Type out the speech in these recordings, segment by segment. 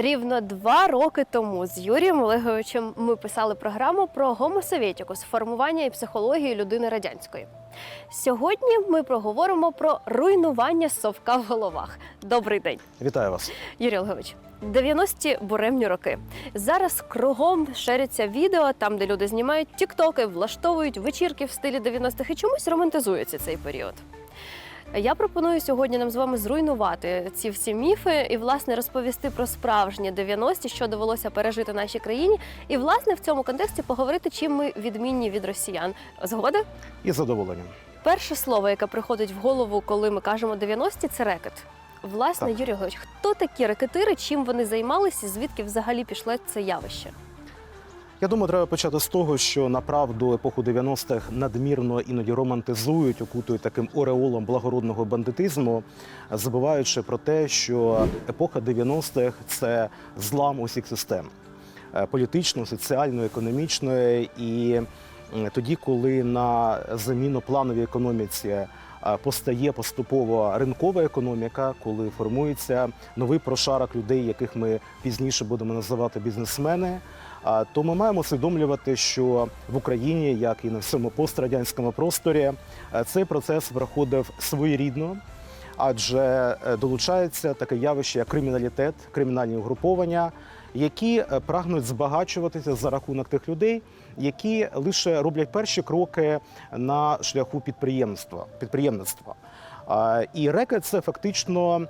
Рівно два роки тому з Юрієм Олеговичем ми писали програму про Sovieticus – формування і психологію людини радянської. Сьогодні ми проговоримо про руйнування совка в головах. Добрий день, Вітаю вас. Юрій Олегович. 90-ті буремні роки. Зараз кругом шеряться відео, там, де люди знімають тіктоки, влаштовують вечірки в стилі 90-х і чомусь романтизується цей період. Я пропоную сьогодні нам з вами зруйнувати ці всі міфи і власне розповісти про справжні 90-ті, що довелося пережити нашій країні, і власне в цьому контексті поговорити, чим ми відмінні від росіян. Згода? Із задоволенням. Перше слово, яке приходить в голову, коли ми кажемо 90-ті, це рекет. Власне, Так. Юрій Георгійович, хто такі рекетири, чим вони займалися, звідки взагалі пішло це явище? Я думаю, треба почати з того, що направду епоху 90-х надмірно іноді романтизують, окутують таким ореолом благородного бандитизму, забуваючи про те, що епоха 90-х – це злам усіх систем е, політичної, соціальної, економічної. І тоді, коли на заміну плановій економіці е, постає поступово ринкова економіка, коли формується новий прошарок людей, яких ми пізніше будемо називати бізнесмени. То ми маємо усвідомлювати, що в Україні, як і на всьому пострадянському просторі, е, цей процес проходив своєрідно, адже е, долучається таке явище, як криміналітет, кримінальні угруповання, які е, прагнуть збагачуватися за рахунок тих людей, які лише роблять перші кроки на шляху підприємства, підприємництва. І рекет це фактично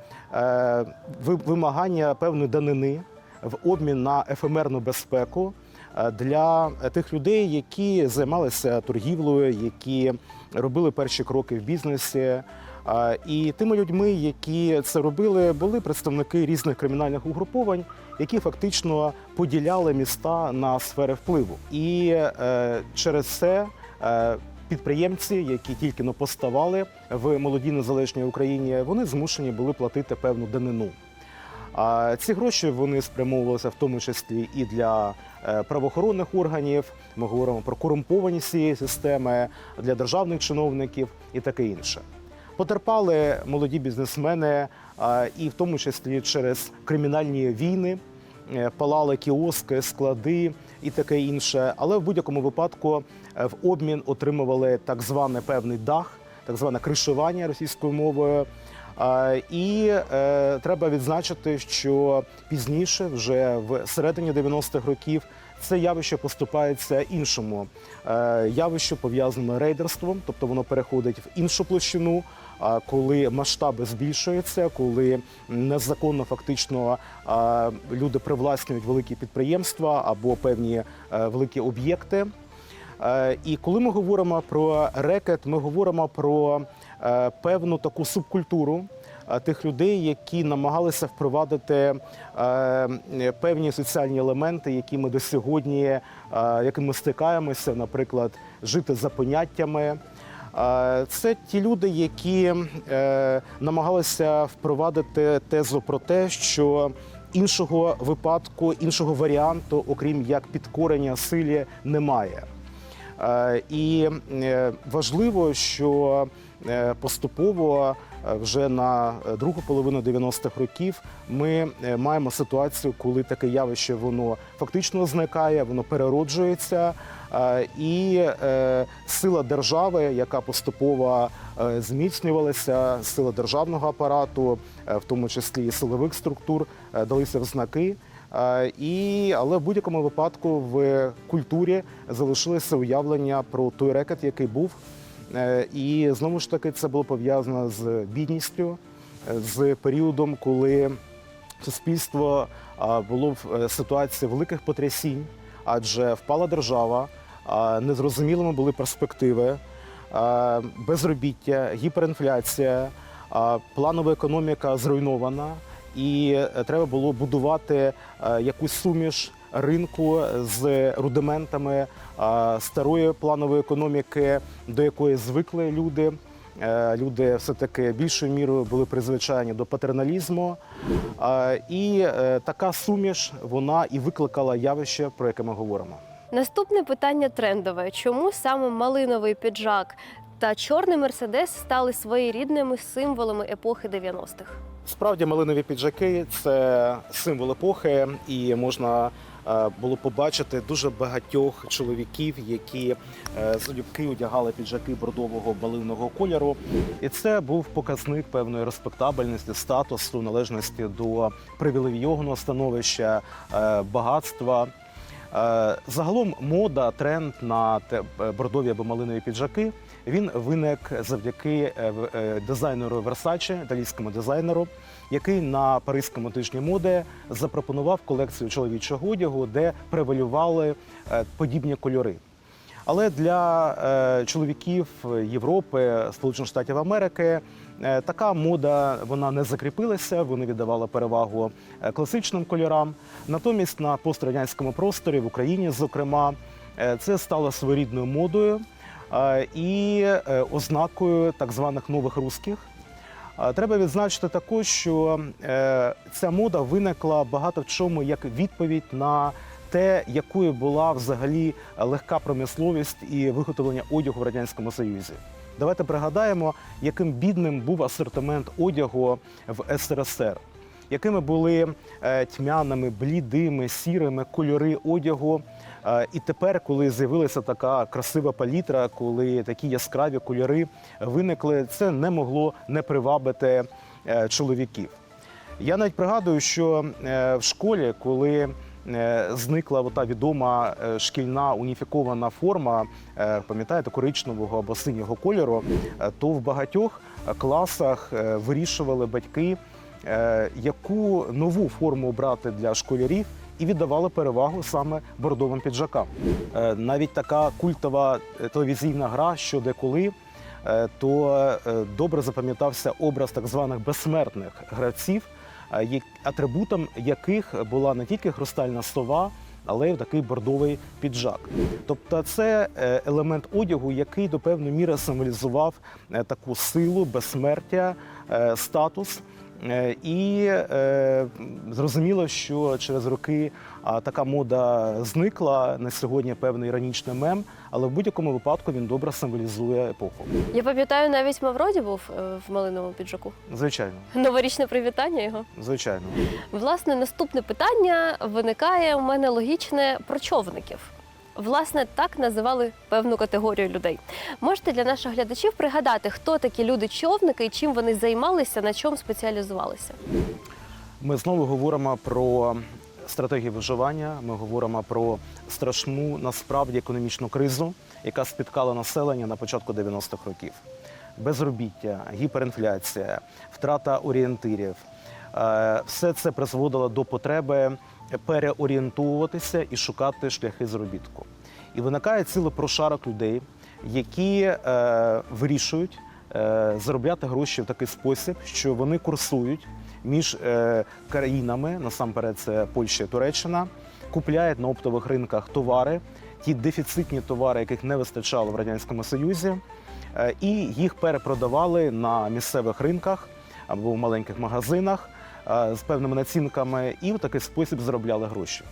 вимагання певної данини в обмін на ефемерну безпеку е, для тих людей, які займалися торгівлею, які робили перші кроки в бізнесі. І тими людьми, які це робили, були представники різних кримінальних угруповань, які фактично поділяли міста на сфери впливу. І е, через це е, підприємці, які тільки но поставали в молодій незалежній Україні, вони змушені були платити певну данину. А ці гроші вони спрямовувалися в тому числі і для е, правоохоронних органів. Ми говоримо про корумпованість цієї системи для державних чиновників і таке інше. Потерпали молоді бізнесмени, і в тому числі через кримінальні війни, е, палали кіоски, склади і таке інше. Але в будь-якому випадку е, в обмін отримували так званий певний дах, так зване кришування російською мовою. І е, треба відзначити, що пізніше, вже в середині 90-х років, це явище поступається іншому е, явищу, пов'язаному рейдерством, тобто воно переходить в іншу площину. Коли масштаби збільшуються, коли незаконно фактично люди привласнюють великі підприємства або певні е, великі об'єкти. І коли ми говоримо про рекет, ми говоримо про певну таку субкультуру е, тих людей, які намагалися впровадити е, певні соціальні елементи, які ми до сьогодні, е, якими стикаємося, наприклад, жити за поняттями. Е, Це ті люди, які е, намагалися впровадити тезу про те, що іншого випадку, іншого варіанту, окрім як підкорення силі, немає. Е, І е, важливо, що е, поступово е, вже на е, другу половину 90-х років ми е, маємо ситуацію, коли таке явище воно фактично зникає, воно перероджується, е, і е, сила держави, яка поступово е, зміцнювалася, сила державного апарату, е, в тому числі і силових структур, е, далися в знаки. Е, І, але в будь-якому випадку в культурі залишилося уявлення про той рекет, який був. Е, І знову ж таки це було пов'язано з бідністю, е, з періодом, коли суспільство було в е, ситуації великих потрясінь, адже впала держава, незрозумілими були перспективи, безробіття, гіперінфляція, планова економіка зруйнована, і треба було будувати якусь суміш ринку з рудиментами старої планової економіки, до якої звикли люди. Е, Люди все таки більшою мірою були призвичайні до патерналізму, Е, і е, така суміш вона і викликала явище, про яке ми говоримо. Наступне питання трендове: чому саме малиновий піджак та чорний мерседес стали своєрідними символами епохи 90-х? Справді, малинові піджаки це символ епохи, і можна е, було побачити дуже багатьох чоловіків, які е, залюбки одягали піджаки бордового малинового кольору. І це був показник певної респектабельності, статусу, належності до привілейованого становища, е, багатства. Е, Загалом мода, тренд на е, бордові або малинові піджаки він виник завдяки е, дизайнеру Versace, італійському дизайнеру, який на Паризькому тижні моди запропонував колекцію чоловічого одягу, де превалювали подібні кольори. Але для чоловіків Європи, Сполучених Штатів Америки така мода вона не закріпилася. Вони віддавали перевагу е, класичним кольорам. Натомість на пострадянському просторі в Україні, зокрема, е, це стало своєрідною модою е, і е, ознакою так званих нових русських. Треба відзначити також, що е, ця мода виникла багато в чому як відповідь на те, якою була взагалі легка промисловість і виготовлення одягу в радянському союзі. Давайте пригадаємо, яким бідним був асортимент одягу в СРСР, якими були е, тьмяними, блідими, сірими кольори одягу. Е, І тепер, коли з'явилася така красива палітра, коли такі яскраві кольори виникли, це не могло не привабити е, чоловіків. Я навіть пригадую, що в школі, коли зникла та відома е, шкільна уніфікована форма, е, пам'ятаєте, коричневого або синього кольору, е, то в багатьох е, класах е, вирішували батьки, е, яку нову форму обрати для школярів. І віддавали перевагу саме бордовим піджакам. Е, Навіть така культова е, телевізійна гра що деколи, е, то е, добре запам'ятався образ так званих безсмертних гравців, е, атрибутом яких була не тільки хрустальна сова, але й такий бордовий піджак. Тобто, це е, елемент одягу, який до певної міри символізував е, таку силу, безсмертя, е, статус. Е, І е, зрозуміло, що через роки така мода зникла на сьогодні певний іронічний мем, але в будь-якому випадку він добре символізує епоху. Я пам'ятаю, навіть Мавроді був е, в малиновому піджаку. Звичайно, Новорічне привітання його. звичайно. Власне, наступне питання виникає у мене логічне про човників. Власне, так називали певну категорію людей. Можете для наших глядачів пригадати, хто такі люди-човники і чим вони займалися, на чому спеціалізувалися? Ми знову говоримо про стратегію виживання. Ми говоримо про страшну насправді економічну кризу, яка спіткала населення на початку 90-х років. Безробіття, гіперінфляція, втрата орієнтирів. Е, Все це призводило до потреби переорієнтуватися і шукати шляхи заробітку. І виникає цілий прошарок людей, які е, вирішують е, заробляти гроші в такий спосіб, що вони курсують між е, країнами, насамперед це Польща і Туреччина, купляють на оптових ринках товари, ті дефіцитні товари, яких не вистачало в радянському союзі, е, і їх перепродавали на місцевих ринках або в маленьких магазинах з певними націнками, і в такий спосіб заробляли гроші.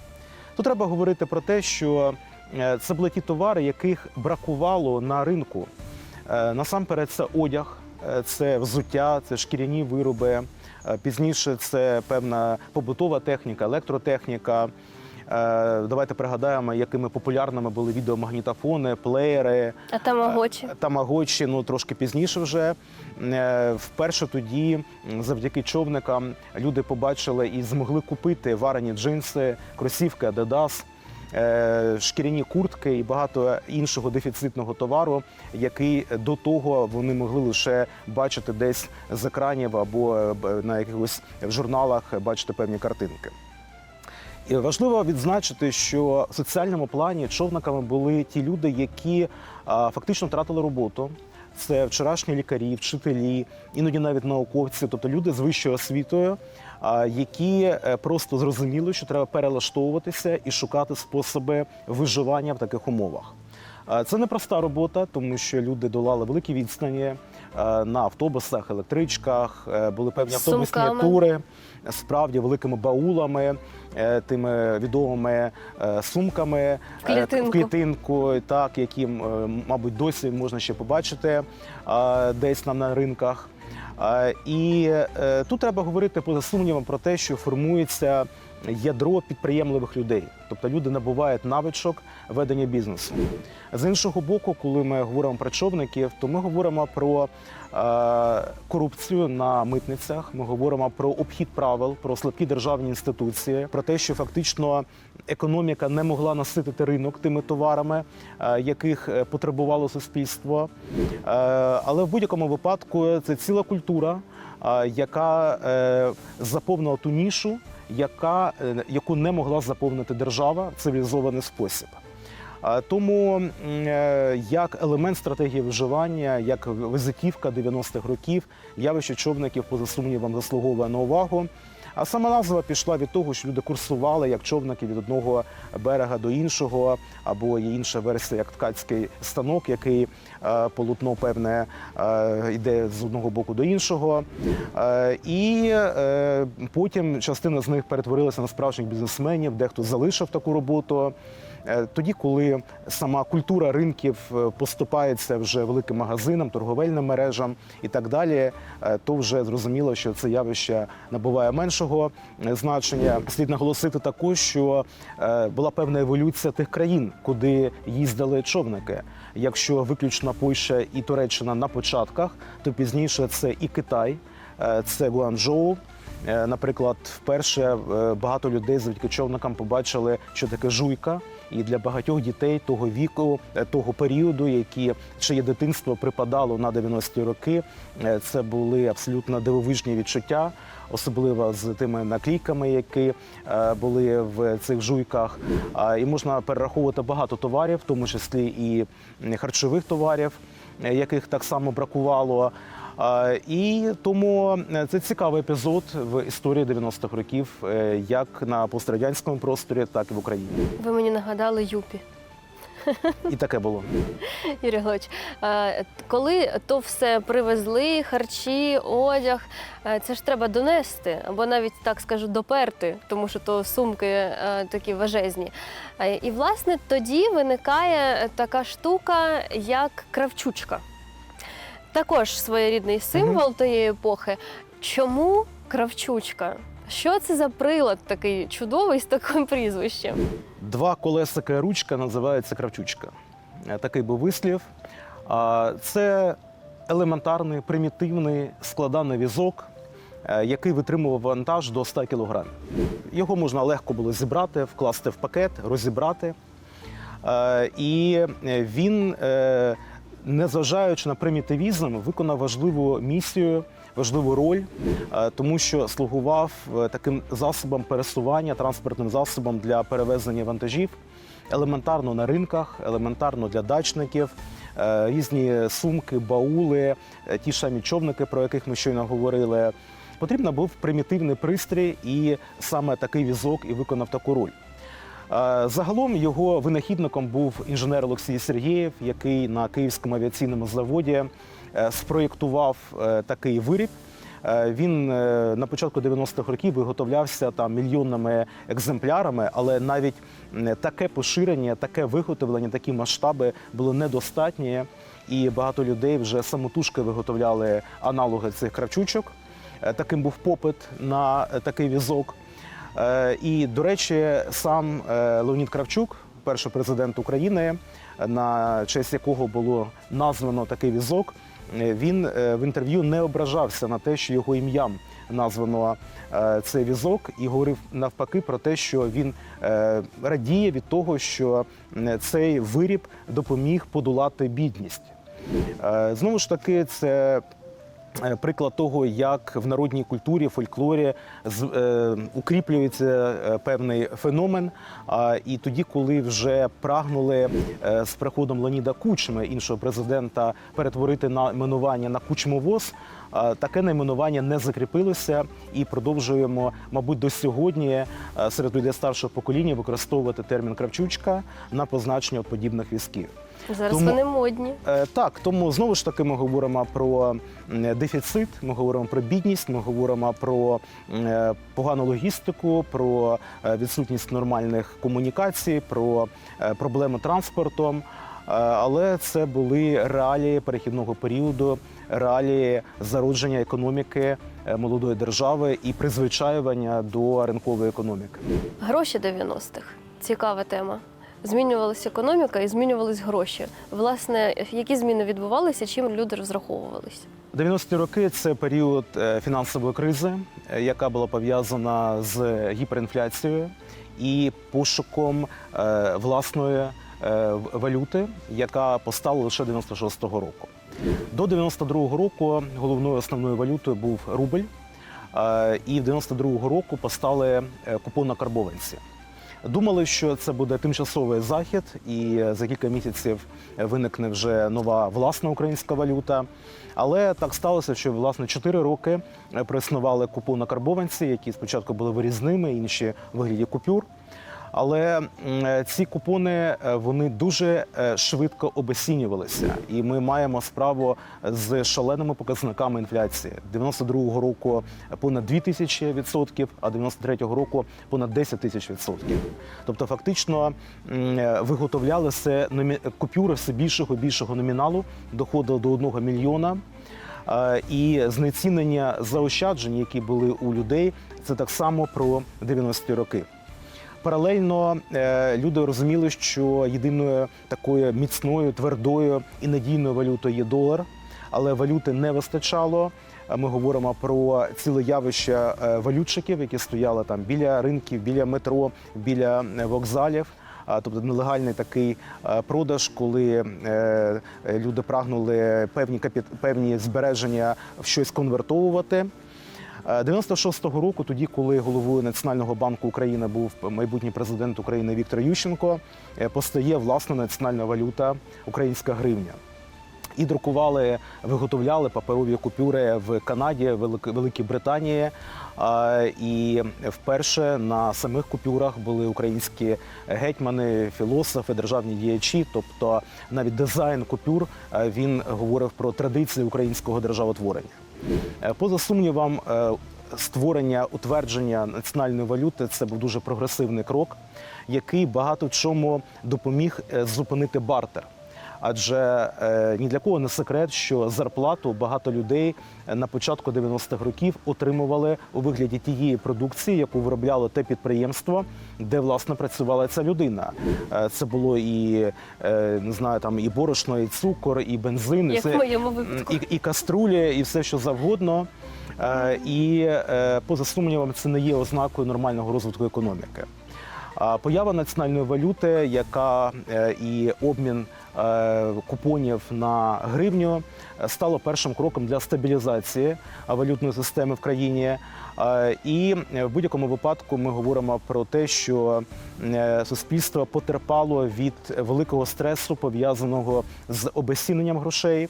Тут треба говорити про те, що е, це були ті товари, яких бракувало на ринку. Е, Насамперед, це одяг, е, це взуття, це шкіряні вироби. е, Пізніше це певна побутова техніка, електротехніка. Е, Давайте пригадаємо, якими популярними були відеомагнітофони, плеєри. Тамагочі? Тамагочі, ну трошки пізніше вже. Е, Вперше тоді, завдяки човникам, люди побачили і змогли купити варені джинси, кросівки Adidas, е, шкіряні куртки і багато іншого дефіцитного товару, який до того вони могли лише бачити десь з екранів або е, на якихось журналах бачити певні картинки. І важливо відзначити, що в соціальному плані човниками були ті люди, які а, фактично втратили роботу. Це вчорашні лікарі, вчителі, іноді навіть науковці, тобто люди з вищою освітою, а, які е, просто зрозуміли, що треба перелаштовуватися і шукати способи виживання в таких умовах. А, Це непроста робота, тому що люди долали великі відстані е, на автобусах, електричках, е, були певні автобусні сумками. тури, справді великими баулами, е, тими відомими е, сумками е, В клітинку. в клітинку, так які, е, мабуть, досі можна ще побачити е, десь там на ринках. Е, І е, тут треба говорити поза сумнівом про те, що формується ядро підприємливих людей, тобто люди набувають навичок ведення бізнесу. З іншого боку, коли ми говоримо про човників, то ми говоримо про е, корупцію на митницях. Ми говоримо про обхід правил, про слабкі державні інституції, про те, що фактично економіка не могла наситити ринок тими товарами, е, яких е, потребувало суспільство. Е, але в будь-якому випадку це ціла культура, е, яка е, заповнила ту нішу, яка, е, яку не могла заповнити держава в цивілізований спосіб. Тому е, як елемент стратегії виживання, як визитівка 90-х років, явище човників поза сумнівом заслуговує на увагу. А сама назва пішла від того, що люди курсували як човники від одного берега до іншого, або є інша версія, як ткацький станок, який е, полотно певне е, йде з одного боку до іншого. Е, і потім частина з них перетворилася на справжніх бізнесменів, дехто залишив таку роботу. Е, Тоді, коли сама культура ринків е, поступається вже великим магазинам, торговельним мережам і так далі, е, то вже зрозуміло, що це явище набуває меншого значення. Слід наголосити також, що була певна еволюція тих країн, куди їздили човники. Якщо виключно Польща і Туреччина на початках, то пізніше це і Китай, це Гуанчжоу, Наприклад, вперше багато людей завдяки човникам побачили, що таке жуйка, і для багатьох дітей того віку, е, того періоду, які чиє дитинство припадало на 90-ті роки, е, це були абсолютно дивовижні відчуття, особливо з тими наклейками, які е, були в цих жуйках. І можна перераховувати багато товарів, в тому числі і харчових товарів, е, яких так само бракувало. І тому е, це цікавий епізод в історії 90-х років, як на пострадянському просторі, так і в Україні. Ви мені нагадали Юпі. І таке було. Юрій Глович, е, коли то все привезли, харчі, одяг, це ж треба донести, або навіть так скажу, доперти, тому що то сумки такі важезні. І власне тоді виникає така штука, як кравчучка. Також своєрідний символ тієї епохи. Чому кравчучка? Що це за прилад такий чудовий з таким прізвищем? Два колесика ручка називається кравчучка. Е, Такий був вислів. Це елементарний, примітивний складаний візок, е, який витримував вантаж до 100 кг. Його можна легко було зібрати, вкласти в пакет, розібрати. Е, І він, незважаючи на примітивізм, виконав важливу місію, важливу роль, е, тому що слугував е, таким засобом пересування, транспортним засобом для перевезення вантажів, елементарно на ринках, елементарно для дачників, е, різні сумки, баули, ті ж самі човники, про яких ми щойно говорили. Потрібно був примітивний пристрій, і саме такий візок і виконав таку роль. Загалом його винахідником був інженер Олексій Сергєєв, який на Київському авіаційному заводі спроєктував е, такий виріб. Е, Він е, на початку 90-х років виготовлявся там мільйонними екземплярами, але навіть таке поширення, таке виготовлення, такі масштаби було недостатні. І багато людей вже самотужки виготовляли аналоги цих кравчучок. Е, Таким був попит на е, такий візок. Е, І, до речі, сам е, Леонід Кравчук, перший президент України, на честь якого було названо такий візок, е, він е, в інтерв'ю не ображався на те, що його ім'ям названо е, цей візок, і говорив навпаки про те, що він е, радіє від того, що цей виріб допоміг подолати бідність. Е, Знову ж таки, це е, приклад того, як в народній культурі, фольклорі е, укріплюється е, певний феномен. І тоді, коли вже прагнули е, з приходом Леоніда Кучми, іншого президента, перетворити на минування на кучмовоз. А, Таке найменування не закріпилося і продовжуємо, мабуть, до сьогодні е, серед людей старшого покоління використовувати термін кравчучка на позначення подібних візків. Зараз Тому- вони модні. Е, Так, тому знову ж таки ми говоримо про дефіцит, ми говоримо про бідність, ми говоримо про е, погану логістику, про е, відсутність нормальних комунікацій, про е, проблеми транспортом. але це були реалії перехідного періоду, реалії зародження економіки е, молодої держави і призвичаювання до ринкової економіки. Гроші 90-х. Цікава тема. Змінювалася економіка і змінювались гроші. Власне, які зміни відбувалися, чим люди розраховувалися? 90-ті роки це період е, фінансової кризи, е, яка була пов'язана з гіперінфляцією і пошуком власної валюти, яка постала лише 96-го року. До 92-го року головною основною валютою був рубль, е, і в 92-го року постали е, купонно-карбованці. Думали, що це буде тимчасовий захід, і за кілька місяців виникне вже нова власна українська валюта. Але так сталося, що власне 4 роки проіснували купони-карбованці, які спочатку були вирізними, інші вигляді купюр. Але ці купони е, вони дуже е, швидко обесцінювалися, і ми маємо справу з шаленими показниками інфляції. 92-го року понад 2 тисячі відсотків, а 93-го року понад 10 тисяч відсотків. Тобто, фактично е, виготовлялися купюри все більшого більшого номіналу, доходило до 1 мільйона. Е, І знецінення заощаджень, які були у людей, це так само про 90-ті роки. Паралельно е, люди розуміли, що єдиною такою міцною, твердою і надійною валютою є долар, але валюти не вистачало. Ми говоримо про ціле явище е, валютчиків, які стояли там біля ринків, біля метро, біля е, вокзалів. Тобто нелегальний такий продаж, коли люди прагнули певні певні збереження в щось конвертовувати. Е, 96-го року, тоді, коли головою Національного банку України був майбутній президент України Віктор Ющенко, е, постає власна національна валюта українська гривня. І друкували, виготовляли паперові купюри в Канаді, Великій Британії. І вперше на самих купюрах були українські гетьмани, філософи, державні діячі. Тобто навіть дизайн купюр е, він говорив про традиції українського державотворення. Е, Поза сумнівом, е, створення утвердження національної валюти це був дуже прогресивний крок, який багато в чому допоміг е, зупинити бартер. Адже е, ні для кого не секрет, що зарплату багато людей на початку 90-х років отримували у вигляді тієї продукції, яку виробляло те підприємство, де власне працювала ця людина. Е, це було і е, не знаю, там і борошно, і цукор, і бензин, і все- і, і каструлі, і все, що завгодно. І поза сумнівом, це не є ознакою нормального розвитку економіки. Поява національної валюти, яка е, і обмін е, купонів на гривню е, стало першим кроком для стабілізації валютної системи в країні. І в будь-якому випадку ми говоримо про те, що суспільство потерпало від великого стресу, пов'язаного з обезціненням грошей.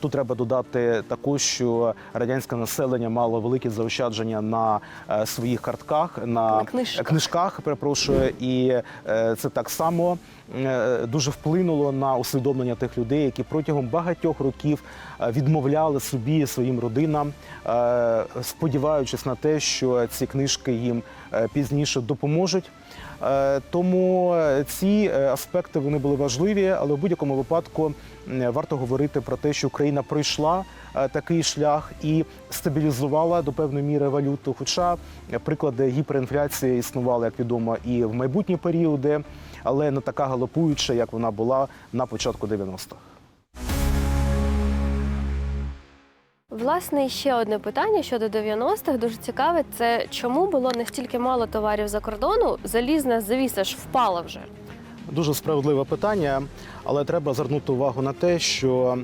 Тут треба додати також, що радянське населення мало великі заощадження на е, своїх картках, на На книжках. книжках, перепрошую, і е, це так само е, дуже вплинуло на усвідомлення тих людей, які протягом багатьох років відмовляли собі своїм родинам, сподіваючись на те, що ці книжки їм пізніше допоможуть. Е, Тому е, ці е, аспекти вони були важливі, але в будь-якому випадку варто говорити про те, що Україна пройшла такий шлях і стабілізувала до певної міри валюту. Хоча приклади гіперінфляції існували, як відомо, і в майбутні періоди, але не така галопуюча, як вона була на початку 90-х. Власне, ще одне питання щодо 90-х дуже цікаве. Це чому було настільки мало товарів за кордону? Залізна завіса ж впала вже. Дуже справедливе питання, але треба звернути увагу на те, що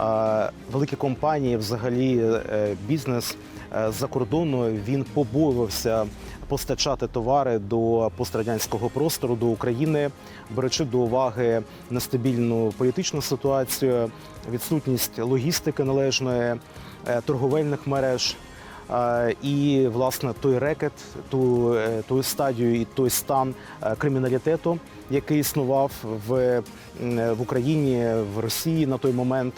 е, великі компанії, взагалі, е, бізнес е, з-за кордону він побоювався постачати товари до пострадянського простору до України, беручи до уваги нестабільну політичну ситуацію, відсутність логістики належної, е, торговельних мереж. Е, І власне той рекет, ту, ту стадію і той стан криміналітету, який існував в, в Україні, в Росії на той момент.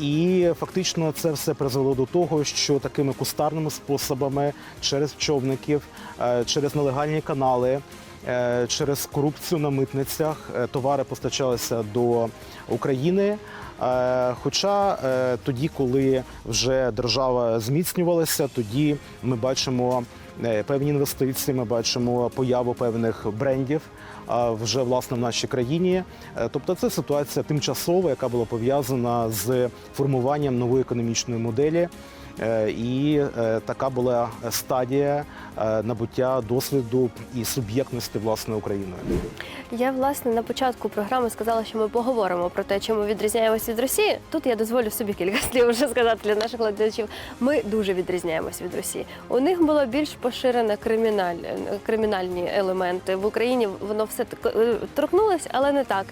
І фактично це все призвело до того, що такими кустарними способами через човників, е, через нелегальні канали е, через корупцію на митницях е, товари постачалися до України. Хоча тоді, коли вже держава зміцнювалася, тоді ми бачимо певні інвестиції, ми бачимо появу певних брендів вже власне в нашій країні. Е, Тобто, це ситуація тимчасова, яка була пов'язана з формуванням нової економічної моделі. Е, І е, така була стадія е, набуття досвіду і суб'єктності власне Україною. Я власне на початку програми сказала, що ми поговоримо про те, чому відрізняємося від Росії. Тут я дозволю собі кілька слів вже сказати для наших глядачів. Ми дуже відрізняємося від Росії. У них було більш поширене криміналь, кримінальні елементи в Україні. Воно все торкнулось, але не так.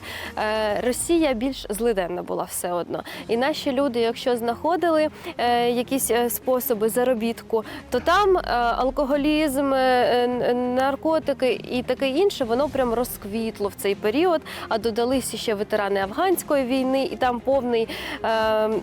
Росія більш злиденна була все одно. І наші люди, якщо знаходили е, якісь е, способи заробітку, то там е, алкоголізм, е, наркотики і таке інше, воно прям розквітло в цей період. А додалися ще ветерани афганської війни, і там повний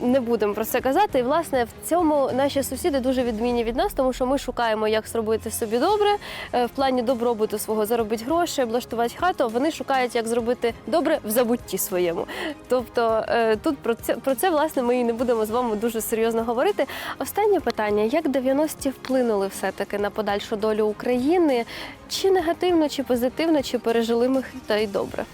не будемо про це казати. І власне в цьому наші сусіди дуже відмінні від нас, тому що ми шукаємо, як зробити собі добре в плані добробуту свого заробити гроші, облаштувати хату. Вони шукають, як зробити добре в забутті своєму. Тобто тут про це про це власне ми і не будемо з вами дуже серйозно говорити. Останнє питання: як 90-ті вплинули все-таки на подальшу долю України? Чи негативно, чи позитивно, чи пережили ми та й добре?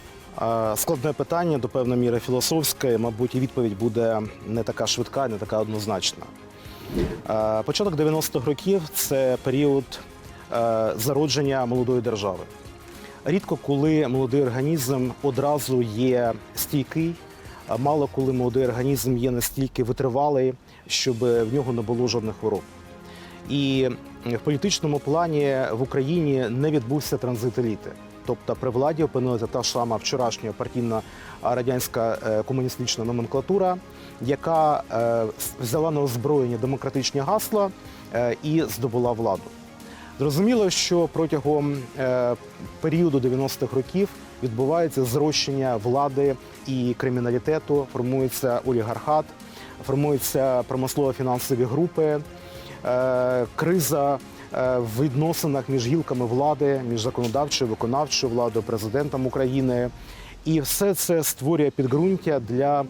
Складне питання до певної міри філософське. Мабуть, і відповідь буде не така швидка, не така однозначна. Початок 90-х років це період е, зародження молодої держави. Рідко коли молодий організм одразу є стійкий, мало коли молодий організм є настільки витривалий, щоб в нього не було жодних хвороб. І в політичному плані в Україні не відбувся транзит еліти. Тобто при владі опинилася та сама вчорашня партійна радянська е, комуністична номенклатура, яка е, взяла на озброєння демократичні гасла е, і здобула владу. Зрозуміло, що протягом е, періоду 90-х років відбувається зрощення влади і криміналітету, формується олігархат, формуються промислово-фінансові групи, е, криза е, в відносинах між гілками влади, між законодавчою, виконавчою владою, президентом України. І все це створює підґрунтя для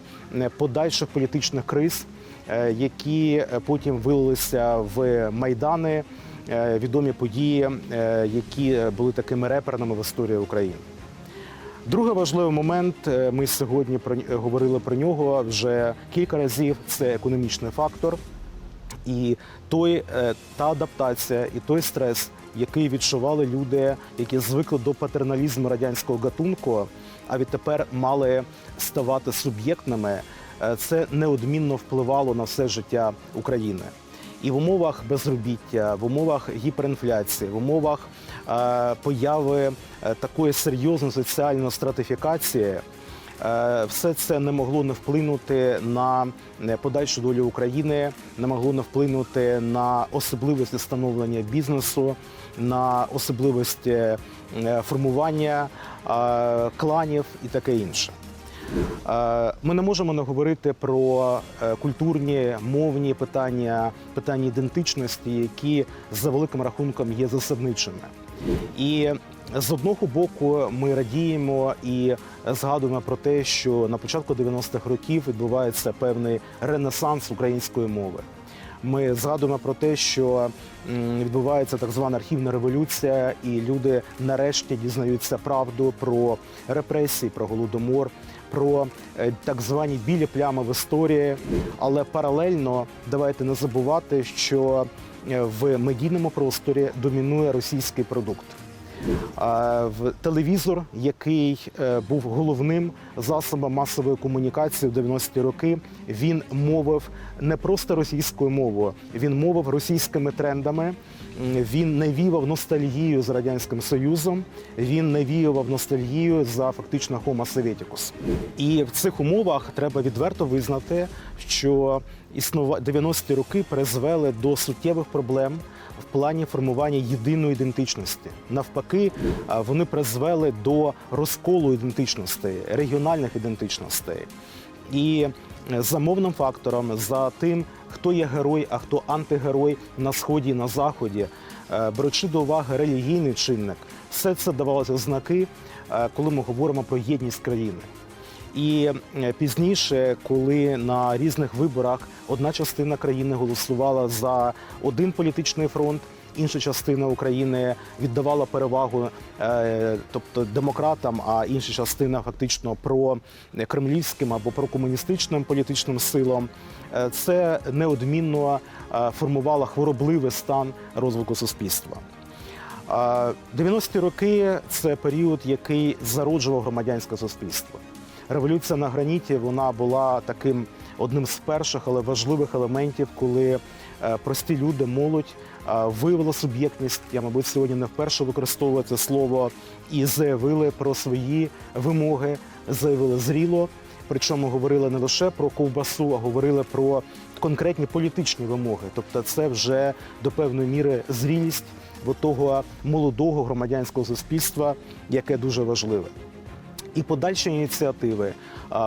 подальших політичних криз, е, які потім вилилися в майдани, відомі події, які були такими реперними в історії України. Другий важливий момент, е, ми сьогодні про говорили про нього вже кілька разів. Це економічний фактор. І той, е, та адаптація, і той стрес, який відчували люди, які звикли до патерналізму радянського гатунку, а відтепер мали ставати суб'єктними, е, це неодмінно впливало на все життя України. І в умовах безробіття, в умовах гіперінфляції, в умовах е, появи е, такої серйозної соціальної стратифікації, Е, все це не могло не вплинути на подальшу долю України, не могло не вплинути на особливості становлення бізнесу, на особливості формування кланів і таке інше. Е, Ми не можемо не говорити про е, культурні, мовні питання, питання ідентичності, які за великим рахунком є засадничими. І з одного боку ми радіємо і згадуємо про те, що на початку 90-х років відбувається певний ренесанс української мови. Ми згадуємо про те, що відбувається так звана архівна революція, і люди нарешті дізнаються правду про репресії, про голодомор, про е, так звані білі плями в історії. Але паралельно давайте не забувати, що е, в медійному просторі домінує російський продукт. В телевізор, який е, був головним засобом масової комунікації в 90-ті роки, він мовив не просто російською мовою, він мовив російськими трендами. Він навіював ностальгію з радянським союзом. Він навіював ностальгію за фактично Homo Sovieticus. І в цих умовах треба відверто визнати, що існува 90-ті роки призвели до суттєвих проблем плані формування єдиної ідентичності. Навпаки, вони призвели до розколу ідентичностей, регіональних ідентичностей. І е, за мовним фактором, за тим, хто є герой, а хто антигерой на сході і на заході, е, беручи до уваги релігійний чинник, все це давалося знаки, е, коли ми говоримо про єдність країни. І е, пізніше, коли на різних виборах одна частина країни голосувала за один політичний фронт, інша частина України віддавала перевагу, е, тобто демократам, а інша частина фактично про кремлівським або прокомуністичним політичним силам, е, це неодмінно формувало хворобливий стан розвитку суспільства. А 90-ті роки це період, який зароджував громадянське суспільство. Революція на граніті вона була таким одним з перших, але важливих елементів, коли е, прості люди, молодь е, виявила суб'єктність. Я, мабуть, сьогодні не вперше використовую це слово і заявили про свої вимоги, заявили зріло. Причому говорили не лише про ковбасу, а говорили про конкретні політичні вимоги. Тобто, це вже до певної міри зрілість того молодого громадянського суспільства, яке дуже важливе. І подальші ініціативи,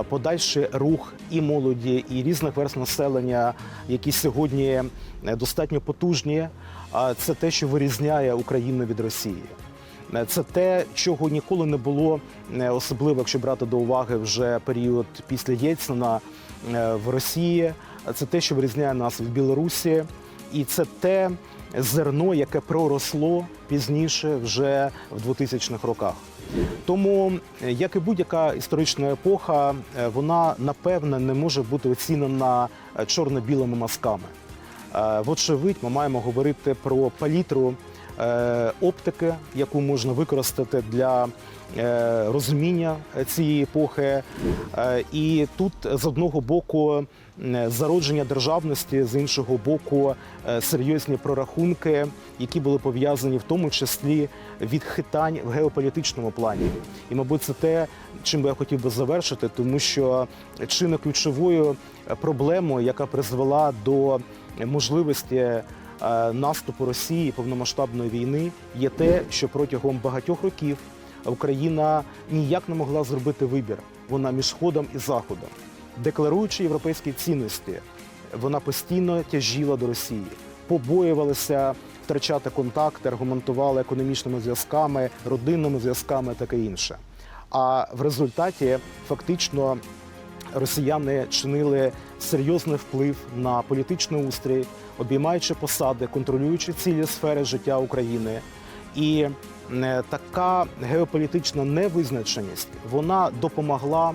подальший рух і молоді, і різних верств населення, які сьогодні е, достатньо потужні, це те, що вирізняє Україну від Росії. Е, Це те, чого ніколи не було, е, особливо якщо брати до уваги вже період після Єльцина в Росії. Це те, що вирізняє нас від Білорусі, і це те зерно, яке проросло пізніше, вже в 2000-х роках. Тому, е, як і будь-яка історична епоха, е, вона напевне не може бути оцінена е, чорно-білими мазками. Вочевидь, ми маємо говорити про палітру оптики, яку можна використати для розуміння е, цієї епохи. Е, І тут з одного боку зародження державності, з іншого боку, е, серйозні прорахунки, які були пов'язані в тому числі від хитань в геополітичному плані. І, мабуть, це те, чим би я хотів би завершити, тому що чи не ключовою проблемою, яка призвела до можливості наступу Росії повномасштабної війни, є те, що протягом багатьох років Україна ніяк не могла зробити вибір. Вона між сходом і заходом, декларуючи європейські цінності, вона постійно тяжіла до Росії, побоювалася втрачати контакти, аргументувала економічними зв'язками, родинними зв'язками, таке інше. А в результаті фактично росіяни чинили серйозний вплив на політичний устрій, обіймаючи посади, контролюючи цілі сфери життя України. І така геополітична невизначеність вона допомогла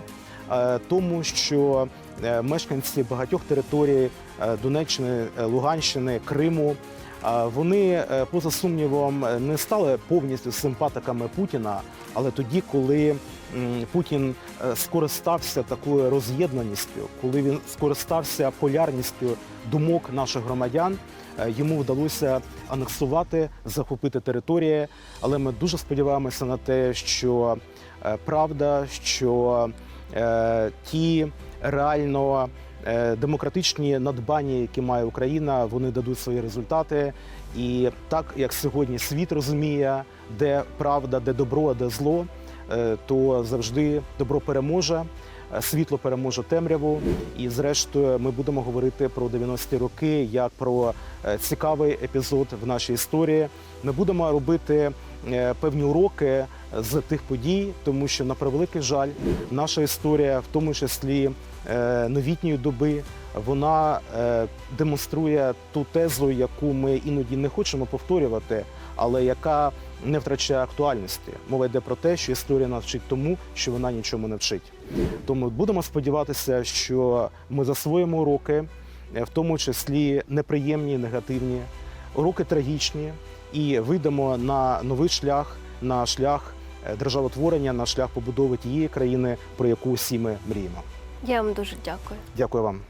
е, тому, що е, мешканці багатьох територій е, Донеччини, е, Луганщини, Криму. е, Вони е, поза сумнівом е, не стали повністю симпатиками Путіна, але тоді, коли Путін е, скористався такою роз'єднаністю, коли він скористався полярністю думок наших громадян, е, йому вдалося анексувати, захопити території. Але ми дуже сподіваємося на те, що е, правда, що е, ті реально е, демократичні надбання, які має Україна, вони дадуть свої результати. І так як сьогодні світ розуміє, де правда, де добро, де зло, е, то завжди добро переможе. Е, Світло переможе темряву, і зрештою ми будемо говорити про 90-ті роки як про е, цікавий епізод в нашій історії. Ми будемо робити е, певні уроки з тих подій, тому що на превеликий жаль, наша історія, в тому числі новітньої доби, вона демонструє ту тезу, яку ми іноді не хочемо повторювати, але яка не втрачає актуальності. Мова йде про те, що історія нас вчить тому, що вона нічому не вчить. Тому будемо сподіватися, що ми засвоїмо уроки, е, в тому числі неприємні, негативні, уроки трагічні, і вийдемо на новий шлях, на шлях е, державотворення, на шлях побудови тієї країни, про яку всі ми мріємо. Я вам дуже дякую. Дякую вам.